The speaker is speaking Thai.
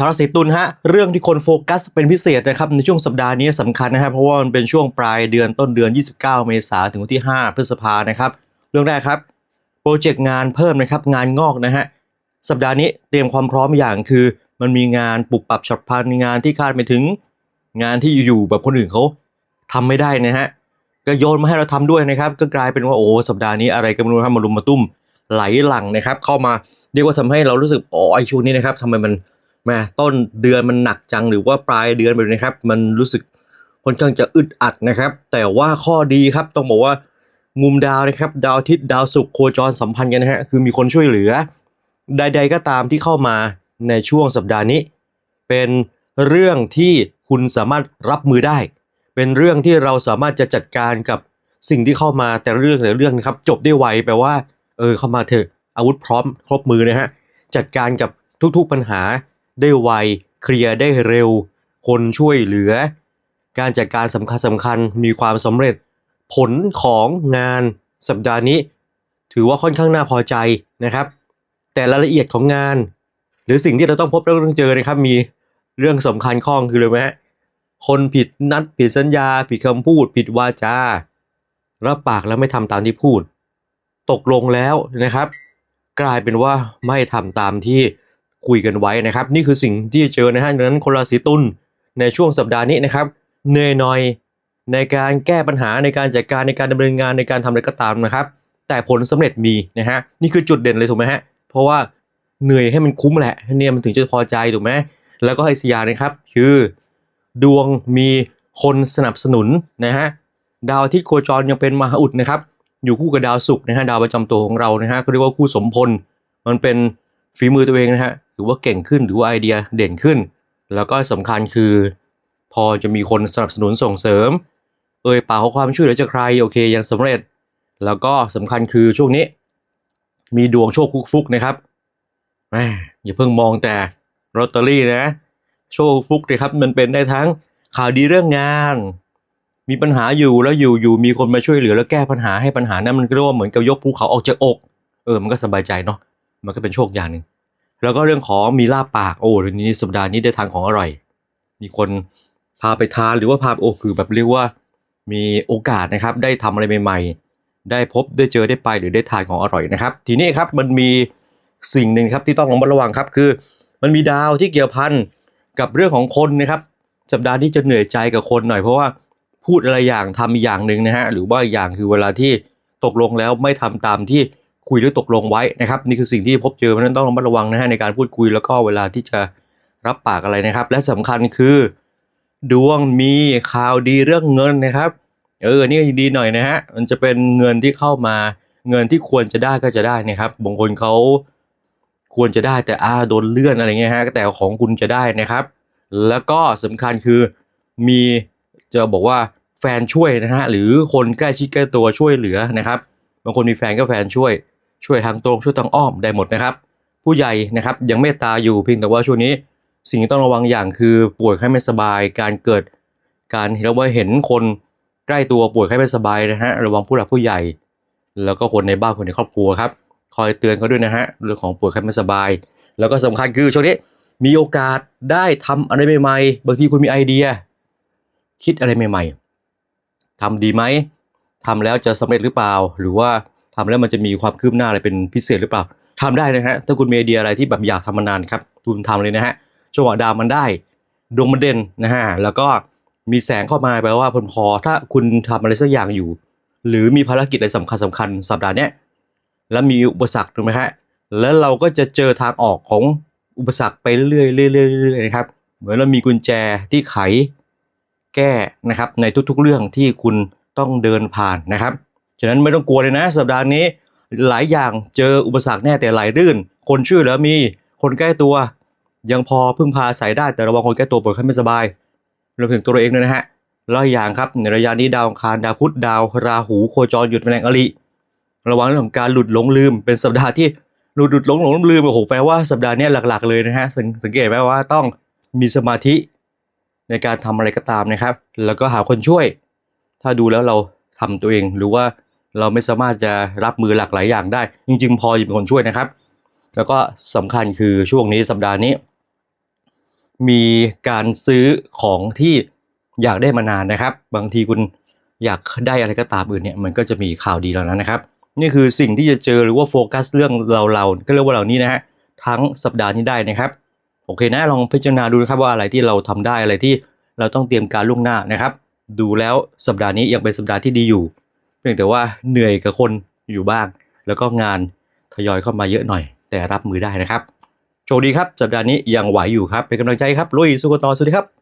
ชาวราศีตุลฮะเรื่องที่คนโฟกัสเป็นพิเศษนะครับในช่วงสัปดาห์นี้สำคัญนะครับเพราะว่ามันเป็นช่วงปลายเดือนต้นเดือน 29 เมษายนถึงวันที่ 5 พฤษภานะครับเรื่องแรกครับโปรเจกต์งานเพิ่มนะครับงานงอกนะฮะสัปดาห์นี้เตรียมความพร้อมอย่างคือ มันมีงานปรับปรับฉับพลันงานที่คาดไม่ถึง งานที่อยู่ๆแบบคนอื่นเขาทำไม่ได้นะฮะก็โยนมาให้เราทำด้วยนะครับ ก็กลายเป็นว่าโอ้สัปดาห์นี้อะไรก็ไม่รู้ทำมารุมมาตุ้มไหลหลังนะครับ เข้ามาเรียกว่าทำให้เรารู้สึกอ๋อไอช่วงนี้นะครับทำไมมัน แม่ต้นเดือนมันหนักจังหรือว่าปลายเดือนไปนะครับ มันรู้สึกค่อนข้างจะอึดอัดนะครับ แต่ว่าข้อดีครับต้องบอกว่ามุมดาวนะครับ ดาวอาทิตย์ดาวศุกร์โคจรสัมพันธ์กันนะฮะคือมีคนช่วยเหลือ ใด ๆ ก็ตามที่เข้ามาในช่วงสัปดาห์นี้ เป็นเรื่องที่คุณสามารถรับมือได้ เป็นเรื่องที่เราสามารถจะจัดการกับสิ่งที่เข้ามาแต่เรื่องแต่เรื่องนะครับ จบได้ไวแปลว่า เออเข้ามาเถอะอาวุธพร้อมครบมือนะฮะจัดการกับทุกๆปัญหา ได้ไว เคลียร์ได้เร็ว คนช่วยเหลือ การจัดการสำคัญสำคัญมีความสำเร็จ ผลของงานสัปดาห์นี้ ถือว่าค่อนข้างน่าพอใจนะครับ แต่รายละเอียดของงาน หรือสิ่งที่เราต้องพบและต้องเจอนะครับ มีเรื่องสำคัญข้องคือเลยไหมฮะคนผิดนัดผิดสัญญา ผิดคำพูด ผิดวาจารับปากแล้วไม่ทำตามที่พูด ตกลงแล้วนะครับ กลายเป็นว่าไม่ทำตามที่ คุยกันไว้นะครับ นี่คือสิ่งที่เจอนะฮะดังนั้นคนราศีตุลในช่วงสัปดาห์นี้นะครับเหนื่อยหน่อยในการแก้ปัญหาในการจัดการในการดำเนินงานในการทำอะไรก็ตามนะครับ แต่ผลสำเร็จมีนะฮะนี่คือจุดเด่นเลยถูกไหมฮะเพราะว่าเหนื่อยให้มันคุ้มแหละเนี่ยมันถึงจะพอใจถูกไหมแล้วก็ไอซียานะครับคือ ดวงมีคนสนับสนุนนะฮะดาวอาทิตย์โคจรยังเป็นมหาอุดนะครับอยู่คู่กับดาวศุกร์นะฮะดาวประจำตัวของเรานะฮะเขาเรียกว่าคู่สมพล มันเป็นฝีมือตัวเองนะฮะ ถือว่าเก่งขึ้นหรือว่าไอเดียเด่นขึ้น แล้วก็สำคัญคือ พอจะมีคนสนับสนุนส่งเสริม เอ่ยปากขอความช่วยเหลือจากใครโอเคยังสำเร็จ แล้วก็สำคัญคือช่วงนี้ มีดวงโชคฟุกๆนะครับแหมอย่าเพิ่งมองแต่ลอตเตอรี่นะ โชคฟุกนะครับมันเป็นได้ทั้งข่าวดีเรื่องงาน มีปัญหาอยู่แล้วอยู่อยู่มีคนมาช่วยเหลือแล้วแก้ปัญหาให้ปัญหานั้นมันก็เรียกว่าเหมือนกับยกภูเขาออกจากอก เออมันก็สบายใจเนาะมันก็เป็นโชคอย่างหนึ่ง แล้วก็เรื่องของมีลาบปากโอ้เรื่องนี้สัปดาห์นี้ได้ทานของอร่อย มีคนพาไปทานหรือว่าพาโอ้คือแบบเรียกว่ามีโอกาสนะครับได้ทำอะไรใหม่ๆ ได้พบได้เจอได้ไปหรือได้ทานของอร่อยนะครับ ทีนี้ครับมันมีสิ่งหนึ่งครับที่ต้องระมัดระวังครับคือ มันมีดาวที่เกี่ยวพันกับเรื่องของคนนะครับ สัปดาห์นี้จะเหนื่อยใจกับคนหน่อยเพราะว่าพูดอะไรอย่างทำอีอย่างหนึ่งนะฮะหรือว่าอีอย่างคือเวลาที่ตกลงแล้วไม่ทำตามที่ คุยหรือตกลงไว้นะครับนี่คือสิ่งที่พบเจอเพราะนั้นต้องระมัดระวังนะฮะในการพูดคุยแล้วก็เวลาที่จะรับปากอะไรนะครับ และสำคัญคือ ดวงมีข่าวดีเรื่องเงินนะครับเออนี่ดีหน่อยนะฮะมันจะเป็นเงินที่เข้ามาเงินที่ควรจะได้ก็จะได้นะครับบางคนเขาควรจะได้แต่อาโดนเลื่อนอะไรเงี้ยฮะแต่ของคุณจะได้นะครับ แล้วก็สำคัญคือมีจะบอกว่าแฟนช่วยนะฮะหรือคนใกล้ชิดใกล้ตัวช่วยเหลือนะครับ บางคนมีแฟนก็แฟนช่วย ช่วยทางตรงช่วยทางอ้อมได้หมดนะครับ ผู้ใหญ่นะครับยังเมตตาอยู่เพียงแต่ว่าช่วงนี้ สิ่งที่ต้องระวังอย่างคือป่วยไข้ไม่สบาย การเกิด การเห็นว่าเห็นคนใกล้ตัวป่วยไข้ไม่สบายนะฮะระวังผู้หลักผู้ใหญ่ แล้วก็คนในบ้านคนในครอบครัวครับคอยเตือนเขาด้วยนะฮะเรื่องของป่วยไข้ไม่สบาย แล้วก็สำคัญคือช่วงนี้มีโอกาสได้ทำอะไรใหม่ๆบางทีคุณมีไอเดีย คิดอะไรใหม่ ๆทำดีไหมทำแล้วจะสำเร็จหรือเปล่า หรือว่า ทำแล้วมันจะมีความคืบหน้าอะไรเป็นพิเศษหรือเปล่าทำได้นะฮะถ้าคุณมีไอเดียอะไรที่แบบอยากทำมานานครับคุณทำเลยนะฮะจังหวะดาวมันได้ดวงมันเด่นนะฮะแล้วก็มีแสงเข้ามาแปลว่าพอพอถ้าคุณทำอะไรสักอย่างอยู่ หรือมีภารกิจอะไรสำคัญสำคัญสัปดาห์นี้แล้วมีอุปสรรคถูกไหมฮะแล้วเราก็จะเจอทางออกของอุปสรรคไปเรื่อยๆเรื่อยๆนะครับ เหมือนเรามีกุญแจที่ไขแก้นะครับในทุกๆเรื่องที่คุณต้องเดินผ่านนะครับ ฉะนั้นไม่ต้องกลัวเลยนะ สัปดาห์นี้หลายอย่างเจออุปสรรคแน่แต่ไหลรื่น คนช่วยเหลือมีคนใกล้ตัว ยังพอพึ่งพาอาศัยได้แต่ระวังคนแก้ตัวป่วยไข้ไม่สบายรวมถึงตัวเราเองด้วยนะฮะแล้วอย่างครับในระยะนี้ดาวคารดาวพุธดาวราหูโคจรหยุดแมลงอริระวังเรื่องของการหลุดหลงลืม เป็นสัปดาห์ที่หลุดหลุดหลงหลงลืมโอ้โหแปลว่าสัปดาห์นี้หลัก ๆ เลยนะฮะสังสังเกตไหมว่าต้องมีสมาธิในการทำอะไรก็ตามนะครับ แล้วก็หาคนช่วย ถ้าดูแล้วเราทำตัวเองหรือว่า เราไม่สามารถจะรับมือหลากหลายอย่างได้ จริง ๆ พอจะเป็นคนช่วยนะครับ แล้วก็สำคัญคือช่วงนี้สัปดาห์นี้ มีการซื้อของที่อยากได้มานานนะครับ บางทีคุณอยากได้อะไรก็ตามอื่นเนี่ยมันก็จะมีข่าวดีเหล่านั้นนะครับ นี่คือสิ่งที่จะเจอหรือว่าโฟกัสเรื่องเราเราๆก็เรียกว่าเหล่านี้นะฮะทั้งสัปดาห์นี้ได้นะครับโอเคนะลองพิจารณาดูนะครับว่าอะไรที่เราทำได้อะไรที่เราต้องเตรียมการล่วงหน้านะครับ ดูแล้วสัปดาห์นี้ยังเป็นสัปดาห์ที่ดีอยู่ พียงแต่ว่าเหนื่อยกับคนอยู่บ้าง แล้วก็งานทยอยเข้ามาเยอะหน่อย แต่รับมือได้นะครับ โชคดีครับ สัปดาห์นี้ยังไหวอยู่ครับ เป็นกำลังใจครับลุยสู้กันต่อสวัสดีครับ